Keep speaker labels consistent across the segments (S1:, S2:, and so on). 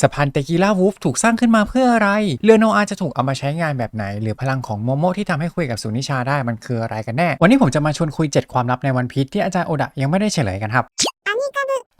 S1: สะพานเตกิล่าวูฟถูกสร้างขึ้นมาเพื่ออะไร เรือโนอาจะถูกเอามาใช้งานแบบไหน หรือพลังของโมโมที่ทำให้คุยกับสุนิชาได้มันคืออะไรกันแน่ วันนี้ผมจะมาชวนคุย 7 ความลับในวันพีชที่อาจารย์โอดะยังไม่ได้เฉลยกันครับ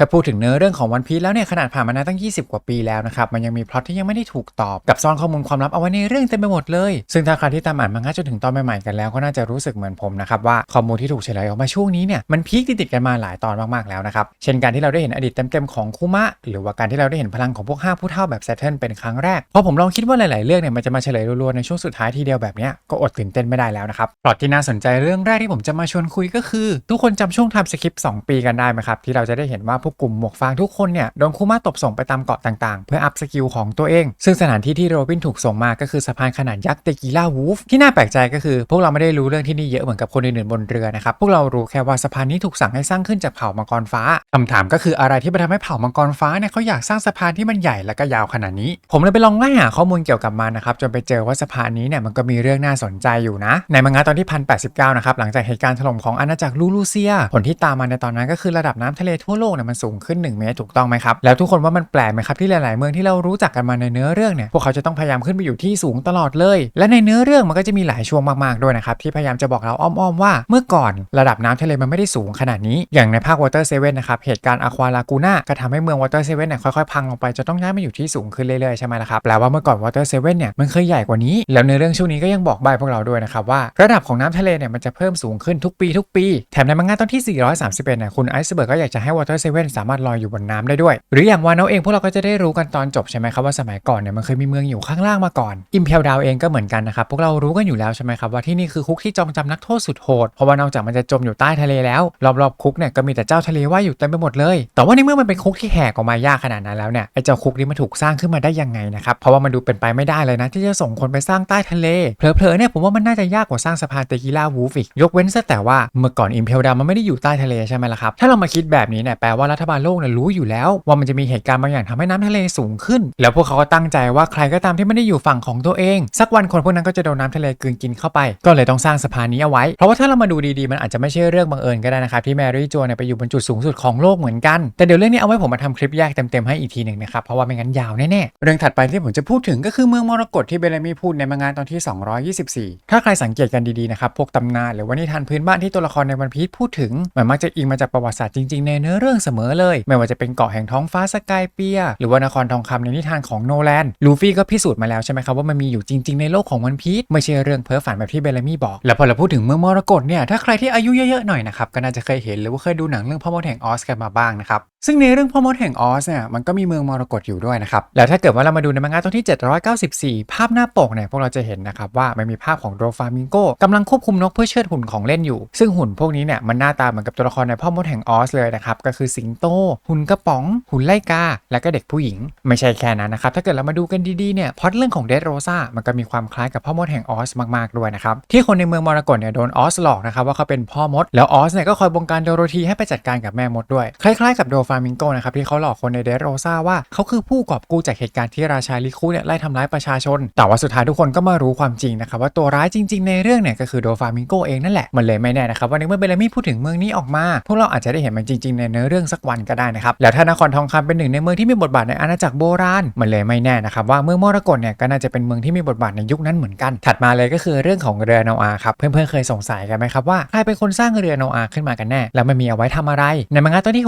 S1: ถ้าพูดถึงเนื้อเรื่องของวันพี e แล้วเนี่ยขนาดผ่านมานานตั้ง 20 กว่าปีแล้วนะครับมันยังมีพล็อตที่ยังไม่ได้ถูกตอบกับซ่อนข้อมูลความลับเอาไว้ในเรื่องเต็มไปหมดเลยซึ่งถ้าใครที่ตามอ่านมังงะจนถึงตอนใหม่ๆกันแล้วก็น่าจะรู้สึกเหมือนผมนะครับว่าข้อมูลที่ถูกเฉลยออกมาช่วงนี้เนี่ยมันพีคติดกันมาหลายตอนมากๆแล้วนะครับเช่นการที่เราได้เห็นอดีตเต็มๆของคุมะหรือว่าการที่เราได้เห็นพลังของพวกห้าผู้เฒ่าแบบแซทเทิลเป็นครั้งแรกพอผมลองคิดว่าหลายๆเรื่องเนี่ยมันจะมาเฉลยรัวๆในช่วงสุดท้ายทีเดียวแบบนี้ก็อดตื่นเต้นไม่ได้แล้วนะครับพล็อตที่น่าสนใจเรื่องแรกที่ผมจะมาชวนคุยก็คือ ทุกคนจำช่วงทม์สคริปต์2ปีกันได้ไหมครับที่เราจะได้เห็นว่าวกกลุ่มหมวกฟางทุกคนเนี่ยโดนคุมะตบส่งไปตามเกาะต่างๆ เพื่ออัพสกิลของตัวเอง ซึ่งสถานที่ที่โรบินถูกส่งมาก็คือสะพานขนาดยักษ์เตกิล่าวูฟที่น่าแปลกใจก็คือ พวกเราไม่ได้รู้เรื่องที่นี่เยอะเหมือนกับคนอื่นๆบนเรือนะครับพวกเรารู้แค่ว่าสะพานนี้ถูกสั่งให้สร้างขึ้นจากเผ่ามังกรฟ้าคำถามก็คืออะไรที่ไปทำให้เผ่ามังกรฟ้าเนี่ยเขาอยากสร้างสะพานที่มันใหญ่และก็ยาวขนาดนี้ ผมเลยไปลองไล่หาข้อมูลเกี่ยวกับมันนะครับจนไปเจอว่าสะพานนี้เนี่ยมันก็มีเรื่องน่าสนใจอยู่นะ ในมังงะตอนที่พันแปนะครับหลังจากเหตุการณ์ถล่มของอาณาจักรลูลูเซีย ผลที่ตามมาในตอนนั้นก็คือระดับน้ำทะเลทั่วโลกเนี่ยมันสูงขึ้น 1 เมตรถูกต้องไหมครับ แล้วทุกคนว่ามันแปลกไหมครับที่หลาย ๆ เมืองที่เรารู้จักกันมาในเนื้อเรื่องเนี่ยพวกเขาจะต้องพยายามขึ้นไปอยู่ที่สูงตลอดเลย และในเนื้อเรื่องมันก็จะมีหลายช่วงมาก ๆ ด้วยนะครับที่พยายามจะบอกเราอ้อม ๆ ว่าเมื่อก่อนระดับน้ำทะเลมันไม่ได้สูงขนาดนี้อย่างในภาค Water 7นนะครับเหตุการณ์อะควาลากูน่าก็ทำให้เมือง Water 7เซเว่นเนี่ยค่อย ๆ พังลงไปจนต้องย้ายมาอยู่ที่สูงขึ้นเรื่อย ๆ ใช่ไหมล่ะครับแปลว่าเมื่อก่อน Water 7เซเว่นเนี่ยมันเคยใหญ่กว่านี้ แล้วในเรื่องช่วงนี้ก็ยังบอกใบพวกเราด้วยนะครับว่าระดับของน้ำทะเลเนี่ยมันจะเพิ่มสูงขึ้นทุกปีทุกปีแถมในมังงะตอนที่ 431เนี่ยคุณไอซ์เบิร์กก็อยากจะให้ Water 7สามารถลอยอยู่บนน้ำได้ด้วย หรืออย่างวานเอาเองพวกเราก็จะได้รู้กันตอนจบใช่ไหมครับว่าสมัยก่อนเนี่ยมันเคยมีเมืองอยู่ข้างล่างมาก่อนอิมเพลดาวเองก็เหมือนกันนะครับพวกเรารู้กันอยู่แล้วใช่ไหมครับว่าที่นี่คือคุกที่จองจำนักโทษสุดโหดเพราะว่านอกจากมันจะจมอยู่ใต้ทะเลแล้วรอบๆคุกเนี่ยก็มีแต่เจ้าทะเลว่ายอยู่เต็มไปหมดเลย แต่ว่าในเมื่อมันเป็นคุกที่แหกออกมายากขนาดนั้นแล้วเนี่ยไอ้เจ้าคุกนี้มันถูกสร้างขึ้นมาได้ยังไงนะครับเพราะว่ามันดูเป็นไปไม่ได้เลยนะ ที่จะส่งคนไปสร้างใต้ทะเลเผลอๆเนี่ยผมว่ามันน่าจะยากกว่าสร้างสะพานเตกิล่าวูฟอีกยกเว้นซะแต่ว่าเมื่อก่อนอิมเพลดาวมันไม่ได้อยู่ใต้ทะเลใช่ไหมล่ะครับถ้าเรามาคิดแบบนี้เนี่ยแปลว่ารัฐบาลโลกเนี่ยรู้อยู่แล้ว ว่ามันจะมีเหตุการณ์บางอย่างทำให้น้ำทะเลสูงขึ้น แล้วพวกเขาก็ตั้งใจว่าใครก็ตามที่ไม่ได้อยู่ฝั่งของตัวเอง สักวันคนพวกนั้นก็จะโดนน้าทะเลกลืนกินเข้าไป ก็เลยต้องสร้างสะพานนี้เอาไว้ เพราะว่าถ้าเรามาดูดีๆ มันอาจจะไม่ใช่เรื่องบังเอิญก็ได้นะครับที่แมรี่จัวเนี่ยไปอยู่บนจุดสูงสุดของโลกเหมือนกัน แต่เดี๋ยวเรื่องนี้เอาไว้ผมมาทำคลิปแยกเต็มๆให้อีกทีหนึ่งนะครับเพราะว่าไม่งั้นยาวแน่ๆเรื่องถัดไปที่ผมจะพูดถึงก็คือเมืองมรกตที่เบลมี่พูดในมังงานตอนที่ 224 ถ้าใครสังเกตกันดีๆนะครับพวกตำนานหรือว่านิทานพื้นบ้านที่ตัวละครในวันพีชพูดถึงมันมักจะอิงมาจากประวัติศาสตร์จริงๆในเนื้อเรื่องเสมอเลย ไม่ว่าจะเป็นเกาะแห่งท้องฟ้าสกายเปีย หรือว่านครทองคำในนิทานของโนแลนลูฟี่ก็พิสูจน์มาแล้วใช่ไหมครับว่ามันมีอยู่จริง ๆในโลกของวันพีชไม่ใช่เรื่องเพ้อฝันแบบที่เบลมี่บอก แล้วพอเราพูดถึงเมืองมรกตเนี่ยถ้าใครที่อายุเยอะๆหน่อยนะครับก็น่าจะเคยเห็นหรือว่าเคยดูหนังเรื่องพ่อมดแห่งออสกันมาบ้างนะครับซึ่งในเรื่องพ่อมดแห่งออสเนี่ยมันก็มีเมืองมรกตอยู่ด้วยนะครับ แล้วถ้าเกิดว่าเรามาดูในมังงะตอนที่ 794 ภาพหน้าปกเนี่ยพวกเราจะเห็นนะครับว่ามันมีภาพของโดฟามิงโกกำลังควบคุมนกเพื่อเชิดหุ่นของเล่นอยู่ ซึ่งหุ่นพวกนี้เนี่ยมันหน้าตาเหมือนกับตัวละครในพ่อมดแห่งออสเลยนะครับ ก็คือสิงโต หุ่นกระป๋อง หุ่นไล่กา และก็เด็กผู้หญิง ไม่ใช่แค่นั้นนะครับถ้าเกิดเรามาดูกันดีๆเนี่ยพอดเรื่องของเดดโรซามันก็มีความคล้ายกับพ่อมดแห่งออสมากๆด้วยนะครับที่คนในเมืองมรกตเนี่ยโดนออสหลอกนะครับว่าเขาเป็นพ่อมดแล้วออสเนี่ยก็คอยบงการโดโรธีให้ไปจัดการกับแม่มดด้วยคล้ายๆกับโดฟามิงโกนะครับที่เขาหลอกคนในเดโรซาว่าเขาคือผู้กอบกู้จากเหตุการณ์ที่ราชาลิคุเนี่ยไล่ทำร้ายประชาชน แต่ว่าสุดท้ายทุกคนก็มารู้ความจริงนะครับว่าตัวร้ายจริง ๆ ในเรื่องเนี่ยก็คือโดฟามิงโกเองนั่นแหละมันเลยไม่แน่นะครับว่าในเมื่อเบลมี่พูดถึงเมืองนี้ออกมา พวกเราอาจจะได้เห็นมันจริง ๆ ในเนื้อเรื่องสักวันก็ได้นะครับแล้วถ้านครทองคำเป็นหนึ่งในเมืองที่มีบทบาทในอาณาจักรโบราณมันเลยไม่แน่นะครับว่าเมืองมรกตเนี่ยก็น่าจะเป็นเมืองที่มีบทบาทในยุคนั้นเหมือนกัน ถัดมาเลยก็คือเรื่องของเรือโนอาครับเพื่อนๆเคยสงสัยกันไหมครับว่าใครเป็นคนสร้างเรือโนอาขึ้นมากันแน่แล้วมันมีเอาไว้ทำอะไรในมังงะตอนที่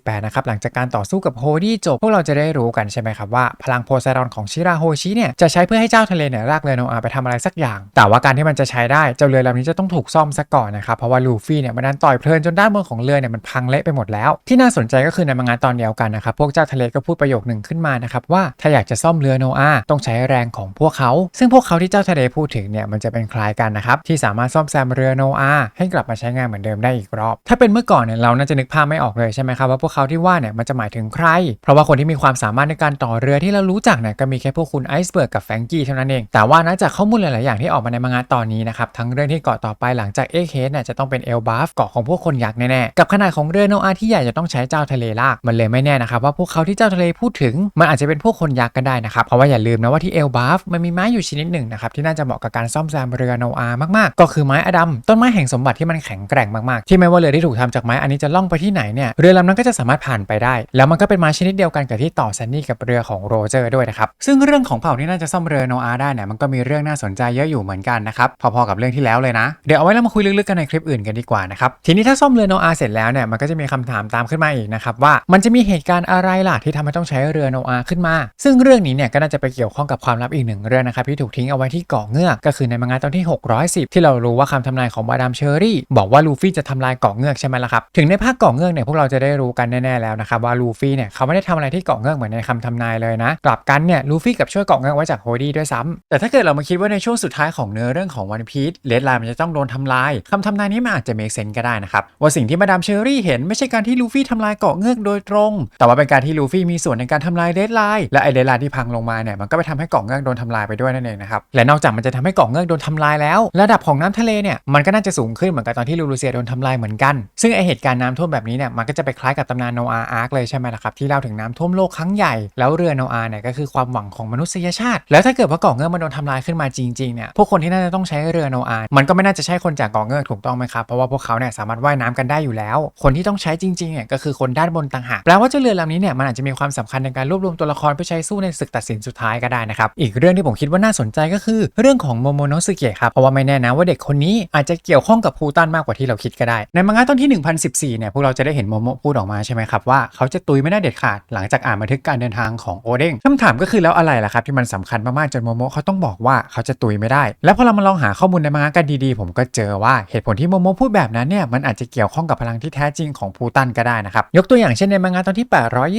S1: 648นะครับหลังจากการต่อสู้กับโฮดี้จบ พวกเราจะได้รู้กันใช่ไหมครับว่าพลังโพไซดอนของชิราโฮชิเนี่ยจะใช้เพื่อให้เจ้าทะเลเนี่ยลากเรือโนอาไปทำอะไรสักอย่าง แต่ว่าการที่มันจะใช้ได้เจ้าเรือลำนี้จะต้องถูกซ่อมซะก่อนนะครับเพราะว่าลูฟี่เนี่ยมันดันต่อยเพลินจนด้านบนของเรือเนี่ยมันพังเละไปหมดแล้ว ที่น่าสนใจก็คือในมังงะตอนเดียวกันนะครับพวกเจ้าทะเลก็พูดประโยคหนึ่งขึ้นมานะครับว่าถ้าอยากจะซ่อมเรือโนอาต้องใช้แรงของพวกเขา ซึ่งพวกเขาที่เจ้าทะเลพูดถึงเนี่ยมันจะเป็นคล้ายกันนะครับที่สามารถซ่อมแซมเรือโนอาให้กลับมาใช้งานเหมือนเดิมได้อีกรอบ ถ้าเป็นเมื่อก่อนเนี่ยเราน่าจะนึกภาพไม่ออกเลยใช่ไหมครับว่าพวกเขาที่ว่าเนี่ยมันจะหมายถึงใคร เพราะว่าคนที่มีความสามารถในการต่อเรือที่เรารู้จักเนี่ยก็มีแค่พวกคุณไอซ์เบิร์กกับแฟรงกี้เท่านั้นเอง แต่ว่านะจากข้อมูลหลาย ๆ อย่างที่ออกมาในมังงะตอนนี้นะครับทั้งเรื่องที่เกาะต่อไปหลังจากเอเคสเนี่ยจะต้องเป็นเอลบาฟเกาะของพวกคนยักษ์แน่ ๆ กับขนาดของเรือโนอาที่ใหญ่จะต้องใช้เจ้าทะเลลากมันเลยไม่แน่นะครับว่าพวกเขาที่เจ้าทะเลพูดถึงมันอาจจะเป็นพวกคนยักษ์ก็ได้นะครับเพราะว่าอย่าลืมนะว่าที่เอลบาฟมันมีไม้อยู่ชนิดหนึ่งนะครับที่น่าจะเหมาะกับการซ่อมแซมเรือโนอามาก ๆ ก็คือไม้อดัมต้นไม้แห่งสมบัติที่มันแข็งแกร่งมาก ๆ ที่ไม่ว่าเรือที่ถูกทำจากไม้อันนี้จะล่องไปที่ไหนเนี่ยเรือลำนั้นก็จะสามารถารถผ่านไปได้ แล้วมันก็เป็นม้าชนิดเดียวกันกับที่ต่อแซนนี่กับเรือของโรเจอร์ด้วยนะครับ ซึ่งเรื่องของเผ่าที่น่าจะซ่อมเรือโนอาได้เนี่ยมันก็มีเรื่องน่าสนใจเยอะอยู่เหมือนกันนะครับพอๆกับเรื่องที่แล้วเลยนะเดี๋ยวเอาไว้เรามาคุยลึกๆกันในคลิปอื่นกันดีกว่านะครับทีนี้ถ้าซ่อมเรือโนอาเสร็จแล้วเนี่ยมันก็จะมีคำถามตามขึ้นมาอีกนะครับว่ามันจะมีเหตุการณ์อะไรล่ะที่ทำให้ต้องใช้เรือโนอาขึ้นมา ซึ่งเรื่องนี้เนี่ยก็น่าจะไปเกี่ยวข้องกับความลับอีกหนึ่งเรื่องนะครับที่ถูกทิ้งเอาไว้ที่เกาะเงือกก็คือในมังงะตอนที่ 610 ที่เรารู้ว่าคำทำนายของมาดามเชอรี่บอกว่าลูฟี่จะทำลายเกาะเงือกใช่ไหมล่ะครับถึงในภาคเกาะเงือกเนี่ยพวกเราจะได้รู้กันแน่ๆแล้วนะครับว่าลูฟี่เนี่ยเขาไม่ได้ทำอะไรที่เกาะเงือกเหมือนในคำทำนายเลยนะกลับกันเนี่ยลูฟี่กับช่วยเกาะเงือกไว้จากโฮดี้ด้วยซ้ำแต่ถ้าเกิดเรามาคิดว่าในช่วงสุดท้ายของเนื้อเรื่องของวันพีชเลดไลน์มันจะต้องโดนทำลายคำทำนายนี้มันอาจจะเมคเซนก็ได้นะครับว่าสิ่งที่มาดามเชอรี่เห็นไม่ใช่การที่ลูฟี่ทำลายเกาะเงือกโดยตรง แต่ว่าเป็นการที่ลูฟี่มีส่วนในการทำลายเลดไลน์และไอเลดไลน์ที่พังลงมาเนี่ยมันก็ไปทำให้เกาะเงือกโดนทำลายไปด้วยนั่นเองนะครับและนอกจากมันจะทำให้เกาะเงือกโดนทำลายแล้ว ระดับของน้ำทะเลเนี่ยมันก็น่าจะสูงขึ้นเหมือนกับตอนที่ลูลูเซียโดนทำลายเหมือนกัน ซึ่งไอเหตุการณ์น้ำท่วมแบบนี้เนี่ยมันก็จะไปคล้ายกับตำนานโนอาอาร์คเลยใช่ไหมล่ะครับที่เล่าถึงน้ำท่วมโลกครั้งใหญ่แล้วเรือโนอาเนี่ยก็คือความหวังของมนุษยชาติ แล้วถ้าเกิดว่าเกาะเงือกมันโดนทำลายขึ้นมาจริงๆเนี่ยพวกคนที่น่าจะต้องใช้เรือโนอามันก็ไม่น่าจะใช่คนจากเกาะเงือกถูกต้องไหมครับเพราะว่าพวกเขาเนี่ยสามารถว่ายน้ำกันได้อยู่แล้ว คนที่ต้องใช้จริงๆเนี่ยก็คือคนด้านบนต่างหากแปลว่าเจ้าเรือลำนี้เนี่ยมันอาจจะมีความสำคัญในการรวบรวมตัวละครเพื่อใช้สู้ในศึกตัดสินสุดท้ายก็ได้นะครับอีกเรื่องที่ผมคิดว่าน่าสนใจก็คือ เรื่องของโมโมโนสึเกะครับเพราะว่าไม่แน่นะว่าเด็กคนนี้อาจจะเกี่ยวข้องกับพูตันมากกว่าที่เราคิดก็ได้ในมังงะตอนที่ 1014เนี่ยพวกเราจะได้เห็นโมโมพูดออกมาใช่ไหมครับว่าเขาจะตุยไม่ได้เด็ดขาดหลังจากอ่านบันทึกการเดินทางของโอเด้งคำถามก็คือแล้วอะไรล่ะครับที่มันสำคัญมากๆจนโมโมเขาต้องบอกว่าเขาจะตุยไม่ได้ แล้วพอเรามาลองหาข้อมูลในมังงะกันดีๆ ผมก็เจอว่าเหตุผลที่โมโมพูดแบบนั้นเนี่ยมันอาจจะเกี่ยวข้องกับพลังที่แท้จริงของพูตันก็ได้นะครับยกตัวอย่างเช่นในมังงะตอนที่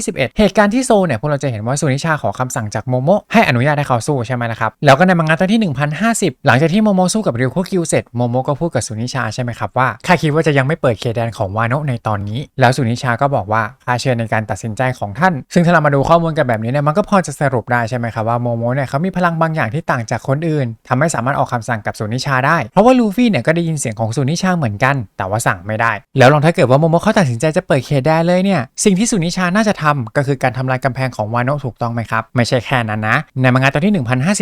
S1: 821 เหตุการณ์ที่โซเนี่ยพวกเราจะเห็นว่าสุนิชาขอคำสั่งจากโมโมให้อนุญาตให้เขาสู้ใช่ไหมล่ะครับแล้วก็ในมังงะตอนที่ 1050 หลังจากที่โมโมสู้กับริวคุคิวเสร็จโมโมก็พูดกับสุนิชาใช่ไหมครับว่าข้าคิดว่าจะยังไม่เปิดเขตแดนของวาโนะในตอนนี้ แล้วสุนิชาก็บอกว่าข้าเชื่อในการตัดสินใจของท่าน ซึ่งถ้าเรามาดูข้อมูลกันแบบนี้เนี่ยมันก็พอจะสรุปได้ใช่ไหมครับว่าโมโมเนี่ยเขามีพลังบางอย่างที่ต่างจากคนอื่นทำให้สามารถออกคำสั่งกับสุนิชาได้ เพราะว่าลูฟี่เนี่ยก็ได้ยินเสียงของสุนิชาเหมือนกัน แต่ว่าสั่งไม่ได้ แล้วลองถ้าเกิดว่าโมโมเขาตัดสินใจจะเปิดเขตแดนเลยเนี่ยสิ่งที่สุนิชาน่าจะทำก็คือการทำลายกำแพงของวาโนะถูกต้องไหมครับไม่ใช่แค่นั้นนะในมังงะตอนที่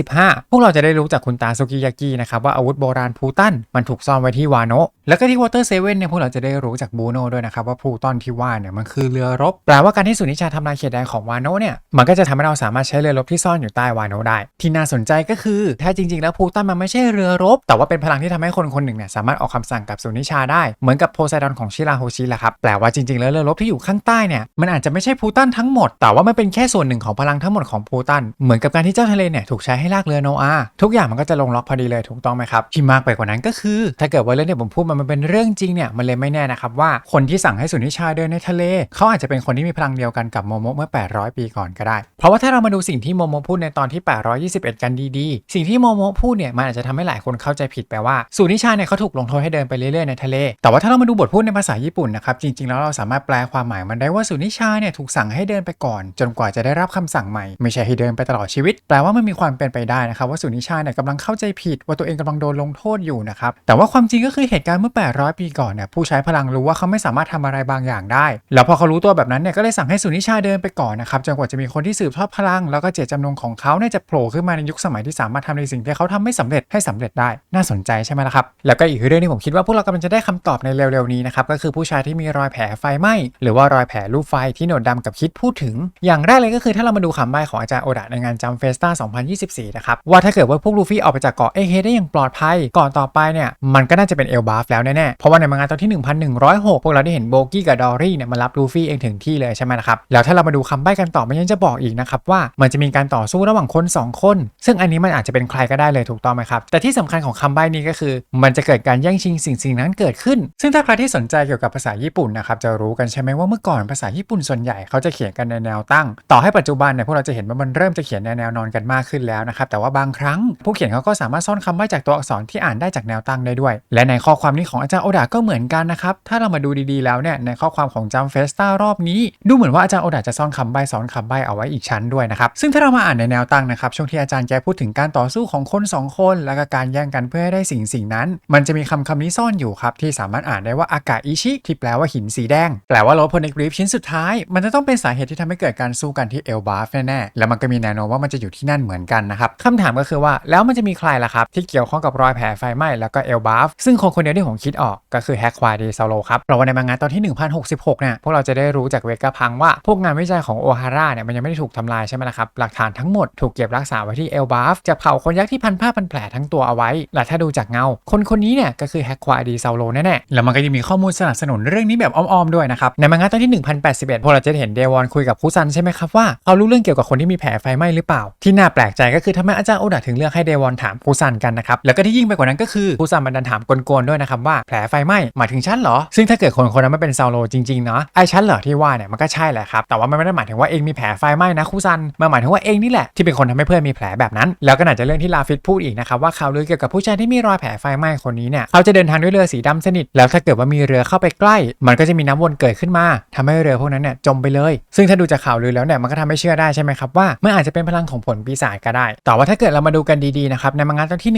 S1: 1055 พวกเราจะได้รู้จากคุณตาซุกิยากินะครับว่าอาวุธโบราณพูตันมันถูกซ่อนไว้ที่วาโนะแล้วก็ที่วอเตอร์เซเว่นเนี่ยพวกเราจะได้รู้จากบูโน่ด้วยนะครับว่าพูตอนที่ว่าเนี่ยมันคือเรือรบแปลว่าการที่สุนิชาทำลายเขตแดนของวาโนะเนี่ยมันก็จะทำให้เราสามารถใช้เรือรบที่ซ่อนอยู่ใต้วาโนะได้ ที่น่าสนใจก็คือแท้จริง ๆ แล้วพูตันมันไม่ใช่เรือรบ แต่ว่าเป็นพลังที่ทำให้คนคนหนึ่งเนี่ยสามารถออกคำสั่งกับสุนิชาได้เหมือนกับโพไซดอนของชิราโฮชิแหละครับแปลว่าจริงๆแล้วเรือรบที่อยู่ข้างใต้เนี่ยมันอาจจะไม่ใช่พูตันทั้งหมด แต่ว่ามันเป็นแค่ส่วนหนึ่งของพลังทั้งหมดของพูตันเหมือนกับการที่เจ้าทะเลเนี่ยถูกใช้ให้ลากเรือโนอาทุกอย่างมันก็จะลงล็อกพอดีเลยถูกต้องไหมครับที่มากไปกว่านั้นก็คือ ถ้าเกิดว่าเรื่องที่ผมพูดมันเป็นเรื่องจริงเนี่ยมันเลยไม่แน่นะครับว่าคนที่สั่งให้สุนิชาเดินในทะเลเขาอาจจะเป็นคนที่มีพลังเดียวกันกับโมโมเมื่อ 800 ปีก่อนก็ได้ เพราะว่าถ้าเรามาดูสิ่งที่โมโมพูดในตอนที่ 821 กันดีๆ สิ่งที่โมโมพูดเนี่ยมันอาจจะทำให้หลายคนเข้าใจผิดไปว่าสุนิชาเนี่ยเขาถูกลงโทษให้เดินไปเรื่อยๆในทะเล แต่ว่าถ้าเรามาดูบทพูดในภาษาญี่ปุ่นนะครับจริงๆแล้วเราสามารถแปลความหมายมันได้ว่าสุนิชาเนี่ยถูกสั่งให้เดินไปก่อน จนกว่าจะได้รับคำสั่งใหม่ไม่ใช่ให้เดินไปตลอดชีวิต แปลว่ามันมีความเป็นไปได้นะครับว่าสุนิชาเนี่ยกำลังเข้าใจผิดว่าตัวเองกำลังโดนลงโทษอยู่นะครับแต่ว่าความจริงก็คือเหตุการณ์เมื่อ 800 ปีก่อนเนี่ยผู้ใช้พลังรู้ว่าเขาไม่สามารถทำอะไรบางอย่างได้แล้วพพอเขารู้ตัวแบบนั้นเนี่ยก็เลยสั่งให้สุนิชาเดินไปก่อนนะครับจนกว่าจะมีคนที่สืบทอดพลัง แล้วก็เจตจำนงของเขาเนี่ยจะโผล่ขึ้นมาในยุคสมัยที่สามารถทำในสิ่งที่เขาทำไม่สำเร็จให้สำเร็จได้น่าสนใจใช่ไหมล่ะครับแล้วก็อีกเรื่องที่ผมคิดว่าพวกเรากำลังจะได้คำตอบในเร็วๆนี้นะครับก็คือผู้ชายที่มีรอยแผลไฟไหม้หรือว่ารอยแผลรูปไฟที่โหนดดำกับคิดพูดถึง อย่างแรกเลยก็คือถ้าเรามาดูคำใบ้ของอาจารย์โอดะในงานจัมเฟสตา2024 นะครับว่าถ้าเกิดว่าพวกลูฟี่ออกไปจากเกาะเอเฮได้อย่างปลอดภัยก่อนต่อไปเนี่ยมันก็น่าจะเป็นเอลบาฟแล้วแน่ๆเพราะว่าในมังงะตอนที่ 1106 พวกเราได้เห็นโบกี้กับดอรี่เนี่ยมารับลูฟี่เองถึงที่เลยใช่ไหมนะครับแล้วถ้าเรามาดูคำใบ้กันต่อมันยังจะบอกอีกนะครับว่ามันจะมีการต่อสู้ระหว่างคน 2 คน ซึ่งอันนี้มันอาจจะเป็นใครก็ได้เลยถูกต้องไหมครับแต่ที่สำคัญของคำใบ้นี้ก็คือ มันจะเกิดการแย่งชิงสิ่งสิ่งนั้นเกิดขึ้น ซึ่งถ้าใครที่สนใจเกี่ยวกับภาษาญี่ปุ่นนะครับจะรู้กันใช่ไหมว่าเมื่อก่อนภาษาญี่ปุ่นส่วนใหญ่เขาจะเขียนกันในแนวตั้ง ต่อให้ปัจจุบันเนี่ยพวกเราจะเห็นว่ามันเริ่มจะเขียนในแนวนอนกันมากขึ้นแล้วนะครับแต่ว่าบางครั้ง ผู้เขียนเขาก็สามารถซ่อนคำใบ้จากตัวอักษรที่อ่านได้จากแนวตั้งได้ด้วย และในข้อความนี้ของอาจารย์โอดาก็เหมือนกันนะครับถ้าเรามาดูดีๆแล้วเนี่ยในข้อความของจัมเฟสตารอบนี้ดูเหมือนว่าอาจารย์โอดาจะซ่อนคำใบ้ซ้อนคำใบ้เอาไว้อีกชั้นด้วยนะครับ ซึ่งถ้าเรามาอ่านในแนวตั้งนะครับ ช่วงที่อาจารย์แกพูดถึงการต่อสู้ของคน 2 คน แล้วก็การแย่งกันเพื่อให้ได้สิ่งสิ่งนั้น มันจะมีคำคำนี้ซ่อนอยู่ครับ ที่สามารถอ่านได้ว่าอากาอิชิที่แปลว่าหินสีแดง แปลว่าโลพลในกริฟชิ้นสุดท้าย มันจะต้องเป็นสาเหตุที่ทำให้เกิดการสู้กันที่เอลบาฟแน่ๆแล้วมันก็มีแนวโน้มว่ามันจะอยู่ที่นั่นเหมือนกันนะครับคำถามก็คือว่าแล้วมันจะมีใครล่ะครับที่เกี่ยวข้องกับรอยแผลไฟไหม้แล้วก็เอลบาฟซึ่งคนคนเดียวที่ผมคิดออกก็คือแฮกควาเดซาโลครับเพราะว่าในมังงะตอนที่ 1066เนี่ยพวกเราเราจะได้รู้จากเวกาพังว่าพวกงานวิจัยของโอฮาร่าเนี่ยมันยังไม่ได้ถูกทำลายใช่ไหมล่ะครับ หลักฐานทั้งหมดถูกเก็บรักษาไว้ที่เอลบาฟจากเผ่าคนยักษ์ที่พันผ้าพันแผลทั้งตัวเอาไว้และถ้าดูจากเงา คนคนนี้เนี่ยก็คือแฮกควาดีซาโลแน่ๆแล้วมันก็ยังมีข้อมูลสนับสนุนเรื่องนี้แบบอ้อมๆด้วยนะครับในมังงะตอนที่ 1081พวกเราจะเห็นเดวอนคุยกับคุซันใช่ไหมครับว่าเขารู้เรื่องเกี่ยวกับคนที่มีแผลไฟไหม้หรือเปล่า ที่น่าแปลกใจก็คือทำไมอาจารย์โอดะถึงเลือกให้เดวอนถามคุซันกันนะครับแล้วก็ที่ยิ่งไปกว่านั้นก็คือคุซันมันดันถามกวนๆด้วยนะครับว่าแผลไฟไหม้หมายถึงฉันเหรอซึ่งถ้าเกิดคนคนนั้นไม่เป็นซาโลจริงๆเนาะไอฉันเหรอที่ว่าเนี่ยมันก็ใช่แหละครับแต่ว่ามันไม่ได้หมายถึงว่าเองมีแผลไฟไหม้นะคุซันมันหมายถึงว่าเองนี่แหละที่เป็นคนทำให้เพื่อนมีแผลแบบนั้น แล้วก็น่าจะเรื่องที่ลาฟิตพูดอีกนะครับว่าข่าวลือเกี่ยวกับผู้ชายที่มีรอยแผลไฟไหม้คนนี้เนี่ยเขาจะเดินทางด้วยเรือสีดำสนิทแล้วถ้าเกิดว่ามีเรือเข้าไปใกล้ มันก็จะมีน้ำวนเกิดขึ้นมาทำให้เรือพวกนั้นเนี่ยจมไปเลย ซึ่งถ้าดูจากข่าวลือแล้วเนี่ยมันก็ทำให้เชื่อได้ใช่ไหมครับว่ามันอาจจะเป็นพลังของผลปีศาจก็ได้ แต่ว่าถ้าเกิดเรามาดูกันดีๆนะครับในมังงะตอนที่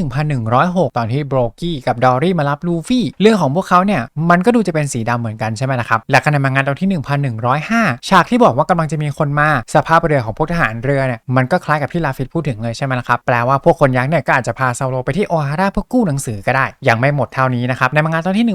S1: 1106 ตอนที่โบรกี้กับดอรี่มารับลูฟี่เรื่องของพวกเขาเนี่ยมันก็ดูจะเป็นสีดำเหมือนกันใช่ไหมล่ะครับและในมังงะตอนทที่ 1105 ฉากที่บอกว่ากำลังจะมีคนมาสภาพเรือของพวกทหารเรือเนี่ยมันก็คล้ายกับที่ลาฟิตพูดถึงเลยใช่ไหมครับแปลว่าพวกคนยักษ์เนี่ยก็อาจจะพาซาโลไปที่โอฮาร่าเพื่อกู้หนังสือก็ได้ ยังไม่หมดเท่านี้นะครับในมังงะตอนที่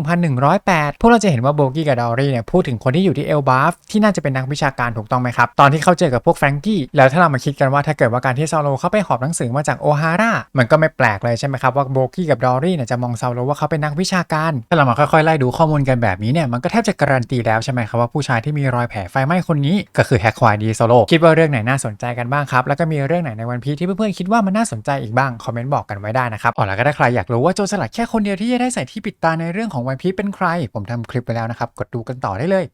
S1: 1108 พวกเราจะเห็นว่าโบกี้กับดอรี่เนี่ยพูดถึงคนที่อยู่ที่เอลบาฟที่น่าจะเป็นนักวิชาการถูกต้องไหมครับตอนที่เขาเจอกับพวกแฟรงกี้แล้วถ้าเรามาคิดกันว่าถ้าเกิดว่าการที่ซาโลเข้าไปหอบหนังสือมาจากโอฮาร่ามันก็ไม่แปลกเลยใช่ไหมครับว่าโบกี้กับดอรี่เนี่ยจะมองซาโลว่าเขาเป็นนักวิชาการถ้าเรามาค่อยๆไล่ดูข้อมูลกันแบบนี้เนี่ยมันก็แทบจะการันตีแล้วใช่ไหมครับว่าผู้ชายที่มีรอยแผลไฟไหม้คนนี้ก็คือแฮกควายดีโซโลคิดว่าเรื่องไหนน่าสนใจกันบ้างครับ แล้วก็มีเรื่องไหนในวันพีที่เพื่อนๆคิดว่ามันน่าสนใจอีกบ้าง คอมเมนต์บอกกันไว้ได้นะครับอ๋อแล้วก็ถ้าใครอยากรู้ว่าโจรสลัดแค่คนเดียวที่จะได้ใส่ที่ปิดตาในเรื่องของวันพีเป็นใคร ผมทำคลิปไปแล้วนะครับกดดูกันต่อได้เลย